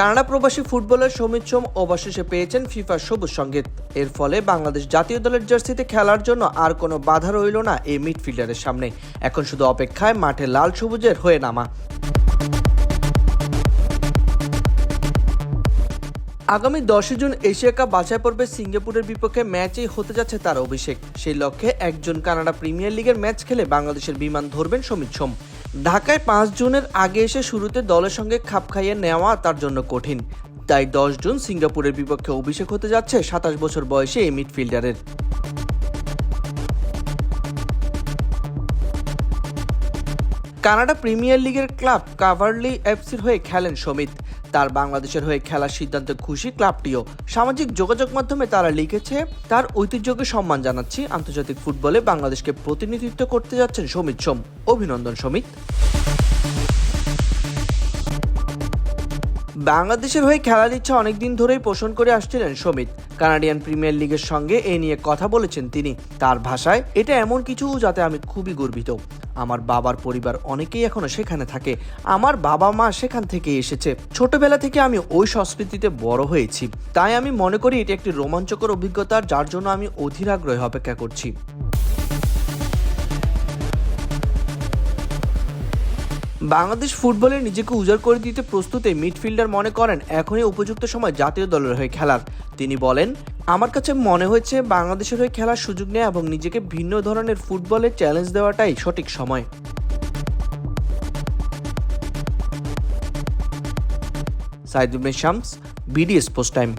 Canada প্রবাসী footballer Samit সোম অবশেষে পেয়েছেন ফিফার সবুজ সংগীত এর ফলে বাংলাদেশ জাতীয় দলের জার্সিতে খেলার জন্য আর কোনো বাধা রইল না এই মিডফিল্ডারের সামনে। এখন শুধু অপেক্ষায় মাঠে লাল সবুজের হয়ে নামা। আগামী দশই জুন এশিয়া কাপ বাছাই পর্বে সিঙ্গাপুরের বিপক্ষে ম্যাচেই হতে যাচ্ছে তার অভিষেক। সেই লক্ষ্যে একজন কানাডা প্রিমিয়ার লিগের ম্যাচ খেলে বাংলাদেশের বিমান ধরবেন সমিত সোম। ঢাকায় পাঁচ জুনের আগে এসে শুরুতে দলের সঙ্গে খাপ খাইয়ে নেওয়া তার জন্য কঠিন। তাই দশ জুন সিঙ্গাপুরের বিপক্ষে অভিষেক হতে যাচ্ছে সাতাশ বছর বয়সে এই মিডফিল্ডারের। কানাডা প্রিমিয়ার লিগের ক্লাব কাভারলি এফসির হয়ে খেলেন সমিত। তার বাংলাদেশের হয়ে খেলার সিদ্ধান্তে খুশি ক্লাবটিও। সামাজিক যোগাযোগ মাধ্যমে তারা লিখেছে, তার ঐতিহ্যকে সম্মান জানাচ্ছি। আন্তর্জাতিক ফুটবলে বাংলাদেশকে প্রতিনিধিত্ব করতে যাচ্ছেন সমিত সোম। অভিনন্দন সমিত। বাংলাদেশের হয়ে খেলার ইচ্ছা অনেকদিন ধরেই পোষণ করে আসছিলেন সমিত। কানাডিয়ান প্রিমিয়ার লিগের সঙ্গে এ নিয়ে কথা বলেছেন তিনি। তার ভাষায়, এটা এমন কিছু যাতে আমি খুবই গর্বিত। আমার বাবার পরিবার অনেকেই এখনও সেখানে থাকে। আমার বাবা মা সেখান থেকে এসেছে। ছোটবেলা থেকে আমি ওই সংস্কৃতিতে বড় হয়েছি। তাই আমি মনে করি এটি একটি রোমাঞ্চকর অভিজ্ঞতা, যার জন্য আমি অধীর আগ্রহে অপেক্ষা করছি। বাংলাদেশ ফুটবলে নিজেকে উজাড় করে দিতে প্রস্তুতে মিডফিল্ডার মনে করেন, এখনই উপযুক্ত সময় জাতীয় দলের হয়ে খেলার। তিনি বলেন, আমার কাছে মনে হয়েছে বাংলাদেশের হয়ে খেলার সুযোগ নেওয়া এবং নিজেকে ভিন্ন ধরনের ফুটবলে চ্যালেঞ্জ দেওয়াটাই সঠিক সময়। Saidul Shams BDS post time.